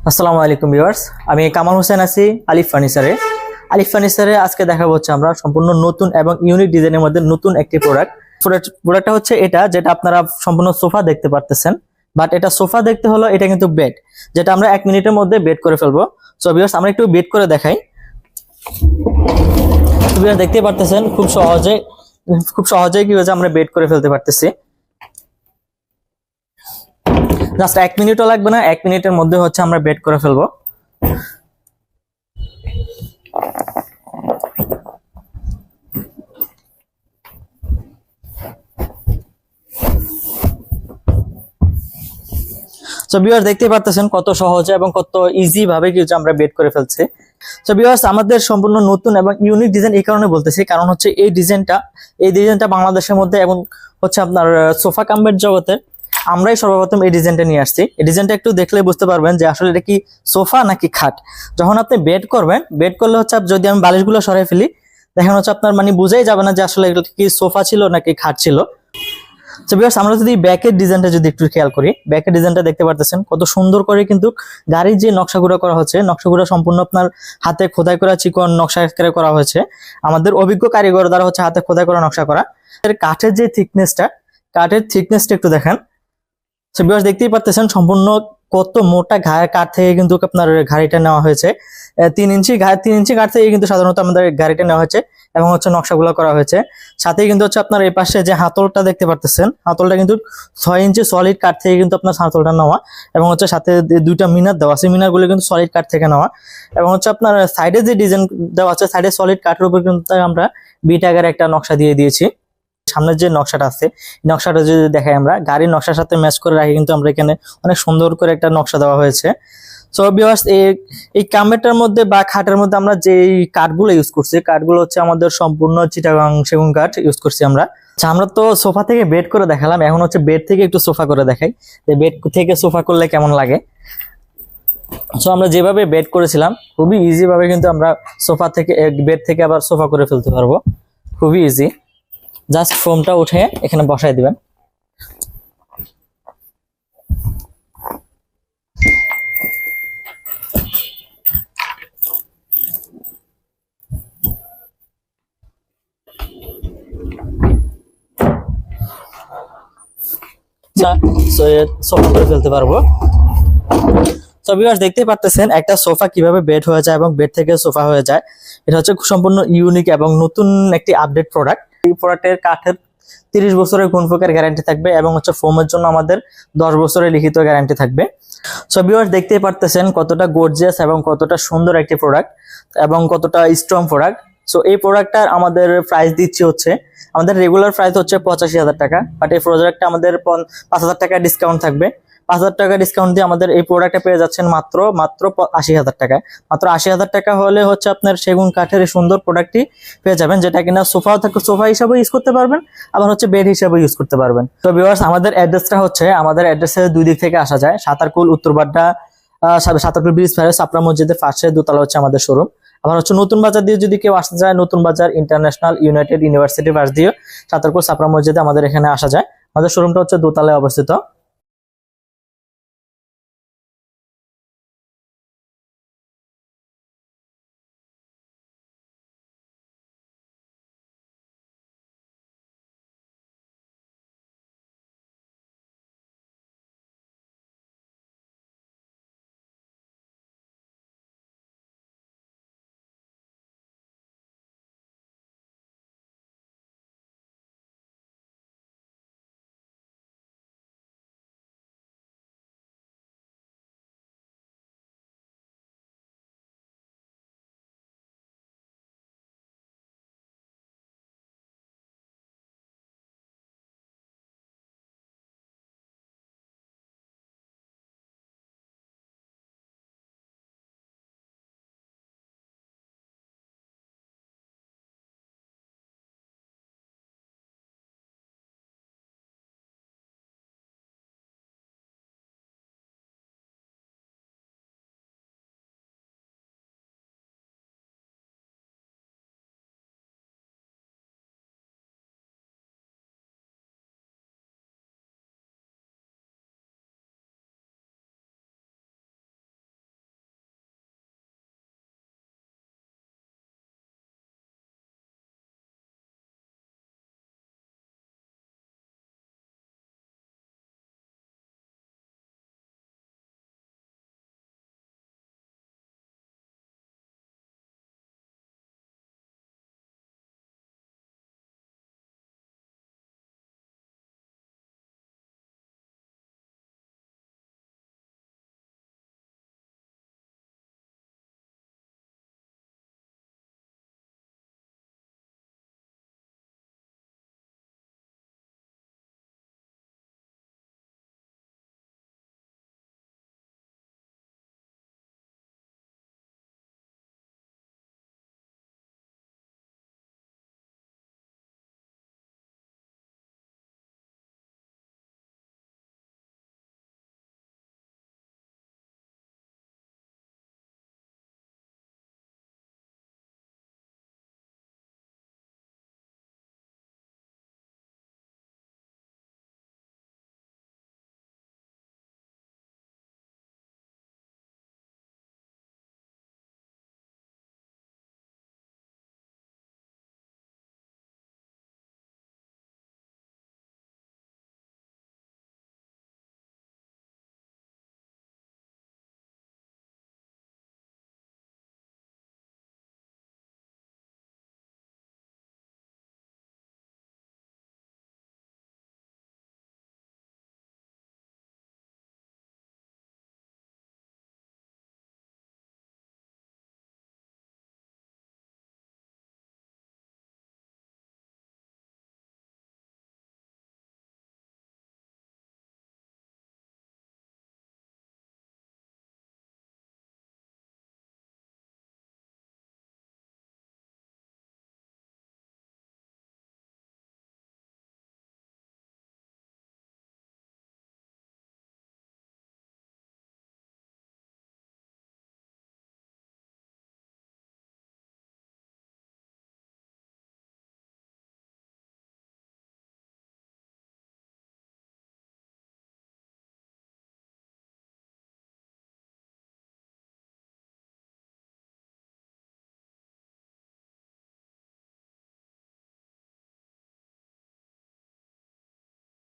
আসসালামু আলাইকুম ভিউয়ার্স। আমি কামাল হোসেন আছি আলিফ ফার্নিচারে। আলিফ ফার্নিচারে আজকে দেখাবো হচ্ছে আমরা সম্পূর্ণ নতুন এবং ইউনিক ডিজাইনের মধ্যে নতুন একটি প্রোডাক্ট প্রোডাক্টটা হচ্ছে এটা, যেটা আপনারা সম্পূর্ণ সোফা দেখতে পারতেছেন। বাট এটা সোফা দেখতে হলো, এটা কিন্তু বেড যেটা আমরা এক মিনিটের মধ্যে বেড করে ফেলব। সো ভিউয়ার্স আমরা একটু বেড করে দেখাই। দেখতে পারতেছেন, খুব সহজে খুব সহজেই কি হয়েছে, আমরা বেড করে ফেলতে পারতেছি। জাস্ট এক মিনিটও লাগবে না, এক মিনিটের মধ্যে হচ্ছে আমরা বেড করে ফেলব। সো ভিউয়ার্স দেখতে পারতেছেন কত সহজে এবং কত ইজি ভাবে কিছু আমরা বেড করে ফেলছি। সো ভিউয়ার্স আমাদের সম্পূর্ণ নতুন এবং ইউনিক ডিজাইন এই কারণে বলতেছি, কারণ হচ্ছে এই ডিজাইনটা এই ডিজাইনটা বাংলাদেশের মধ্যে এবং হচ্ছে আপনার সোফা কাম্বের জগতের আমরাই সর্বপ্রথম এই ডিজাইনটা নিয়ে আসছি। এই ডিজাইনটা একটু দেখলে বুঝতে পারবেন যে আসলে এটা কি সোফা নাকি খাট। যখন আপনি বেড করবেন বেড করলে হচ্ছে যদি আমি বালিশগুলো সরাই ফেলি, দেখেন হচ্ছে আপনার মানে বুঝাই যাবে না যে আসলে এগুলো কি সোফা ছিল নাকি খাট ছিল। তো আমরা যদি ব্যাকের ডিজাইনটা যদি একটু খেয়াল করি ব্যাকের ডিজাইনটা দেখতে পারতেছেন, কত সুন্দর করে কিন্তু গাড়ির যে নকশাগুলো করা হচ্ছে নকশাগুলো সম্পূর্ণ আপনার হাতে খোদাই করা চিকন নকশা করা হয়েছে। আমাদের অভিজ্ঞ কারিগর দ্বারা হচ্ছে হাতে খোদাই করা নকশা করা। কাঠের যে থিকনেসটা কাঠের থিকনেসটা একটু দেখেন। সো বিকজ দেখতেই পারতেছেন সম্পূর্ণ কত মোটা ঘায়ের কাঠ থেকে কিন্তু আপনার গাড়িটা নেওয়া হয়েছে। তিন ইঞ্চি ঘা তিন ইঞ্চি কাঠ থেকে কিন্তু সাধারণত আমাদের গাড়িটা নেওয়া হয়েছে এবং হচ্ছে নকশাগুলো করা হয়েছে। সাথে কিন্তু হচ্ছে আপনার এই পাশে যে হাতলটা দেখতে পারতেছেন, হাতলটা কিন্তু ছয় ইঞ্চি সলিড কাঠ থেকে কিন্তু আপনার হাতলটা নেওয়া এবং হচ্ছে সাথে দুইটা মিনার দেওয়া আছে। মিনারগুলো কিন্তু সলিড কাঠ থেকে নেওয়া এবং হচ্ছে আপনার সাইডে যে ডিজাইন দেওয়া আছে সাইডে সলিড কাঠের উপর কিন্তু আমরা বিট আকারে একটা নকশা দিয়ে দিয়েছি। সামনের যে নকশাটা আছে নকশাটা যদি দেখাই আমরা, গাড়ির নকশার সাথে ম্যাচ করে রাখি কিন্তু আমরা এখানে অনেক সুন্দর করে একটা নকশা দেওয়া হয়েছে। সো এই এই কামেটার মধ্যে বা খাটের মধ্যে আমরা যে কাঠগুলো ইউজ করছি কাঠগুলো হচ্ছে আমাদের সম্পূর্ণ চিটাগাং সেগুন কাঠ ইউজ করছি আমরা। আচ্ছা আমরা তো সোফা থেকে বেড করে দেখালাম, এখন হচ্ছে বেড থেকে একটু সোফা করে দেখাই। যে বেড থেকে সোফা করলে কেমন লাগে? সো আমরা যেভাবে বেড করেছিলাম, খুবই ইজিভাবে কিন্তু আমরা সোফা থেকে বেড থেকে আবার সোফা করে ফেলতে পারব। খুবই ইজি জাস্ট ফোমটা উঠে এখানে বসাই দিবেন। সোফা করে ফেলতে পারব। তো দেখতেই পারতেছেন একটা সোফা কীভাবে বেড হয়ে যায় এবং বেড থেকে সোফা হয়ে যায়। এটা হচ্ছে সম্পূর্ণ ইউনিক এবং নতুন একটি আপডেট প্রোডাক্ট এই প্রোডাক্টের কাঠের তিরিশ বছরের গুণফোকের গ্যারান্টি থাকবে এবং হচ্ছে ফোমের জন্য আমাদের দশ বছরের লিখিত গ্যারান্টি থাকবে। সো দেখতেই পারতেছেন কতটা গর্জিয়াস এবং কতটা সুন্দর একটি প্রোডাক্ট এবং কতটা স্ট্রং প্রোডাক্ট সো এই প্রোডাক্টটার আমাদের প্রাইস দিচ্ছি হচ্ছে, আমাদের রেগুলার প্রাইস হচ্ছে পঁচাশি হাজার টাকা বাট এই প্রোডাক্টটা আমাদের পাঁচ হাজার টাকা ডিসকাউন্ট থাকবে। পাঁচ হাজার টাকা ডিসকাউন্ট দিয়ে আমাদের এই প্রোডাক্টটা পেয়ে যাচ্ছেন মাত্র মাত্র আশি হাজার টাকায়। মাত্র আশি হাজার টাকা হলে হচ্ছে আপনার সেগুন কাঠের সুন্দর প্রোডাক্টটি পেয়ে যাবেন, যেটা কিনা সোফাও থাকে, সোফা হিসাবে ইউজ করতে পারবেন, আবার হচ্ছে বেড হিসাবে ইউজ করতে পারবেন। তো ভিউয়ার্স আমাদের অ্যাড্রেসটা হচ্ছে, আমাদের অ্যাড্রেসের দুই দিক থেকে আসা যায়। সাঁতারকুল উত্তরবাড্ডা সাতারকুল ব্রিজ ফেরে সাপড়া মসজিদের পাশে দোতলা হচ্ছে আমাদের শোরুম আবার হচ্ছে নতুন বাজার দিয়ে যদি কেউ আসতে চায়, নতুন বাজার ইন্টারন্যাশনাল ইউনাইটেড ইউনিভার্সিটি পাশ দিয়ে সাতারকুল, সাপড়া মসজিদে আমাদের এখানে আসা যায়। আমাদের শোরুমটা হচ্ছে দোতলায় অবস্থিত।